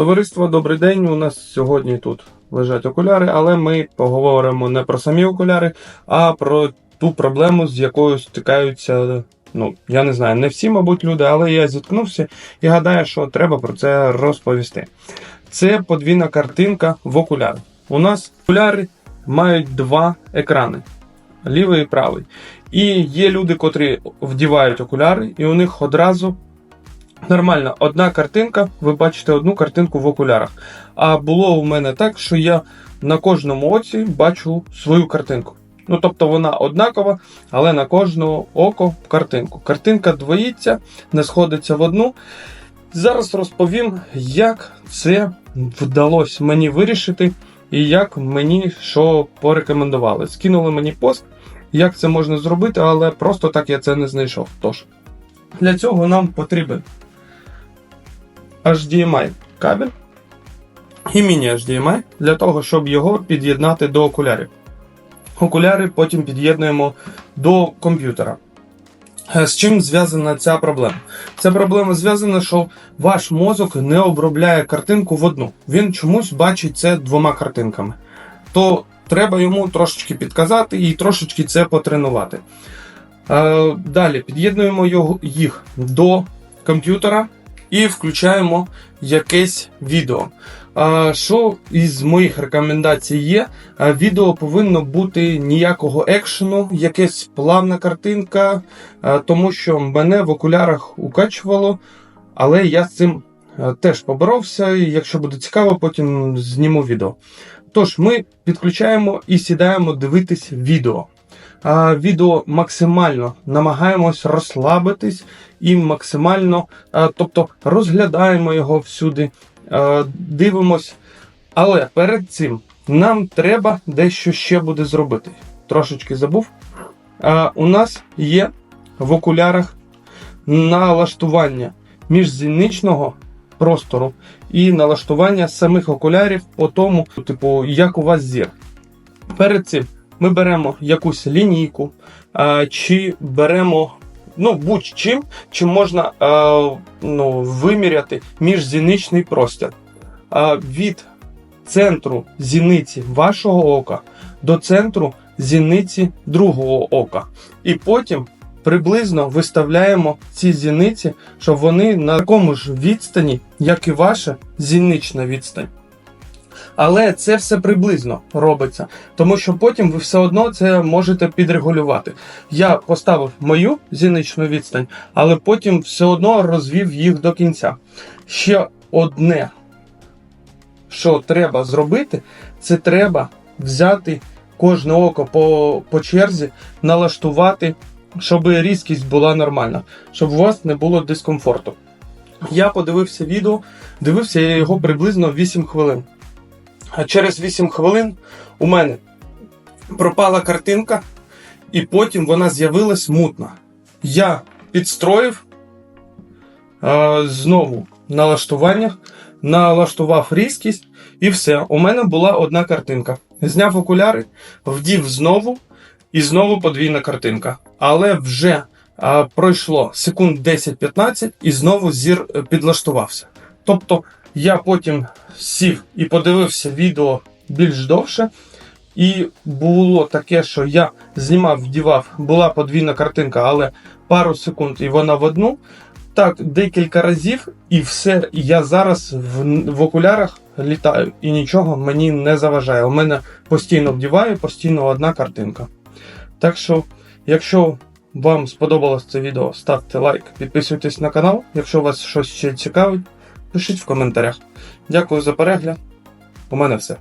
Товариство, добрий день. У нас сьогодні тут лежать окуляри, але ми поговоримо не про самі окуляри, а про ту проблему, з якою стикаються. Ну, я не знаю, не всі, мабуть, люди, але я зіткнувся і гадаю, що треба про це розповісти. Це подвійна картинка в окулярах. У нас окуляри мають два екрани: лівий і правий. І є люди, котрі вдівають окуляри, і у них одразу нормально одна картинка, ви бачите одну картинку в окулярах. А було у мене так, що я на кожному оці бачу свою картинку. Ну, тобто вона однакова, але на кожного око картинку. Картинка двоїться, не сходиться в одну. Зараз розповім, як це вдалося мені вирішити, і як мені що порекомендували. Скинули мені пост, як це можна зробити, але просто так я це не знайшов. Тож, для цього нам потрібен HDMI кабель і міні-HDMI для того, щоб його під'єднати до окулярів. Окуляри потім під'єднуємо до комп'ютера. Е, З чим зв'язана ця проблема? Ця проблема зв'язана, що ваш мозок не обробляє картинку в одну. Він чомусь бачить це двома картинками. То треба йому трошечки підказати і трошечки це потренувати. Е, Далі під'єднуємо їх до комп'ютера і включаємо якесь відео. Що із моїх рекомендацій є? Відео повинно бути ніякого екшену, якась плавна картинка, тому що мене в окулярах укачувало, але я з цим теж поборовся. Якщо буде цікаво, потім зніму відео. Тож, ми підключаємо і сідаємо дивитись відео. Відео максимально намагаємось розслабитись і максимально, тобто розглядаємо його всюди, дивимось. Але перед цим нам треба дещо ще буде зробити. Трошечки забув. У нас є в окулярах налаштування міжзіничного простору і налаштування самих окулярів по тому, типу, як у вас зір. Перед цим ми беремо якусь лінійку, чи беремо ну, будь-чим, чим можна ну, виміряти міжзіничний простір. Від центру зіниці вашого ока до центру зіниці другого ока. І потім приблизно виставляємо ці зіниці, щоб вони на такому ж відстані, як і ваша зінична відстань. Але це все приблизно робиться, тому що потім ви все одно це можете підрегулювати. Я поставив мою зіничну відстань, але потім все одно розвів їх до кінця. Ще одне, що треба зробити, це треба взяти кожне око по, по черзі, налаштувати, щоб різкість була нормальна, щоб у вас не було дискомфорту. Я подивився відео, дивився я його приблизно 8 хвилин. А через 8 хвилин у мене пропала картинка, і потім вона з'явилась мутна. Я підстроїв е, знову налаштування, налаштував різкість, і все. У мене була одна картинка. Зняв окуляри, вдів знову, і знову подвійна картинка. Але вже е, пройшло секунд 10-15, і знову зір е, підлаштувався. Тобто я потім сів і подивився відео більш довше. І було таке, що я знімав, вдівав, була подвійна картинка, але пару секунд і вона в одну. Так, декілька разів, і все. Я зараз в, в окулярах літаю, і нічого мені не заважає. У мене постійно вдіваю, постійно одна картинка. Так що, якщо вам сподобалось це відео, ставте лайк, підписуйтесь на канал. Якщо вас щось ще цікавить, пишіть в коментарях. Дякую за перегляд. У мене все.